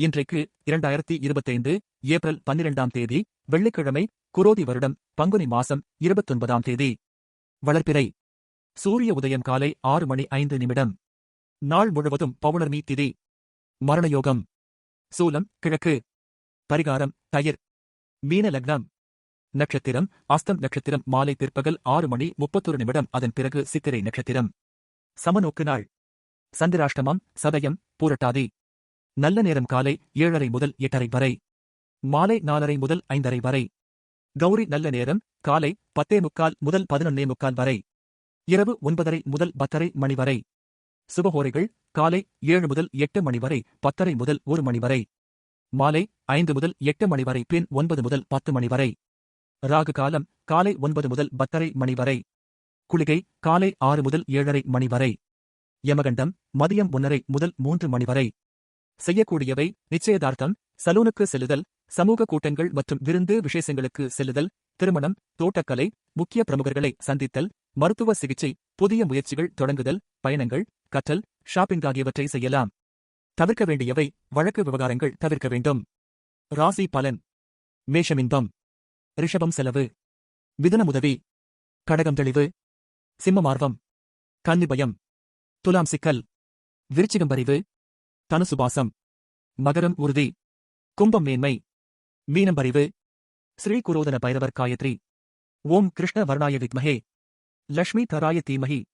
இன்றைக்கு இரண்டாயிரத்தி இருபத்தைந்து ஏப்ரல் பன்னிரெண்டாம் தேதி வெள்ளிக்கிழமை குரோதி வருடம் பங்குனி மாசம் இருபத்தொன்பதாம் தேதி. வளர்ப்பிறை சூரிய உதயம் காலை ஆறு மணி ஐந்து நிமிடம். நாள் முழுவதும் பௌர்ணமி திதி. மரணயோகம். சூலம் கிழக்கு. பரிகாரம் தயிர். மீன லக்னம். நட்சத்திரம் அஸ்தம் நட்சத்திரம் மாலை பிற்பகல் ஆறு மணி முப்பத்தொரு நிமிடம் அதன் பிறகு சித்திரை நட்சத்திரம். சமநோக்கு நாள். சந்திராஷ்டமம் சதயம் பூரட்டாதி. நல்ல நேரம் காலை ஏழரை முதல் எட்டரை வரை. மாலை நாலரை முதல் ஐந்தரை வரை. கௌரி நல்ல நேரம் காலை பத்தே முக்கால் முதல் பதினொன்னே முக்கால் வரை. இரவு ஒன்பதரை முதல் பத்தரை மணி வரை. சுபஹோரைகள் காலை ஏழு முதல் எட்டு மணி வரை பத்தரை முதல் ஒரு மணி வரை. மாலை ஐந்து முதல் எட்டு மணி வரை பின் ஒன்பது முதல் பத்து மணி வரை. ராகு காலம் காலை ஒன்பது முதல் பத்தரை மணி வரை. குளிகை காலை ஆறு முதல் ஏழரை மணி வரை. யமகண்டம் மதியம் ஒன்னரை முதல் மூன்று மணி வரை. செய்யக்கூடியவை நிச்சயதார்த்தம் சலூனுக்கு செல்லுதல் சமூக கூட்டங்கள் மற்றும் விருந்து விசேஷங்களுக்கு செல்லுதல் திருமணம் தோட்டக்கலை முக்கிய பிரமுகர்களை சந்தித்தல் மருத்துவ சிகிச்சை புதிய முயற்சிகள் தொடங்குதல் பயணங்கள் கற்றல் ஷாப்பிங் ஆகியவற்றை செய்யலாம். தவிர்க்க வேண்டியவை வழக்கு விவகாரங்கள் தவிர்க்க வேண்டும். ராசி பலன். மேஷமின்பம். ரிஷபம் செலவு. மிதுனம் உதவி. கடகம் தெளிவு. சிம்மமார்வம் கன்னிபயம் துலாம் சிக்கல். விருச்சிகம் பரிவு. தனுசுபாசம் மகரம் உறுதி. கும்பம் மேன்மை மீனம்பரிவு. ஸ்ரீ குரோதன பைரவர் காயத்ரி. ஓம் கிருஷ்ண வர்ணாய வித்மஹே. லக்ஷ்மி தராய தீமஹி.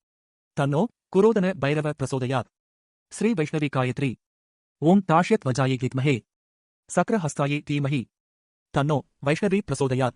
தன்னோ குரோதன பைரவ பிரசோதயாத். ஸ்ரீ வைஷ்ணவி காயத்ரி. ஓம் தாஷ்யத் வஜாயை வித்மஹே. சக்ரஹஸ்தாயை தீமஹி. தன்னோ வைஷ்ணவி பிரசோதயாத்.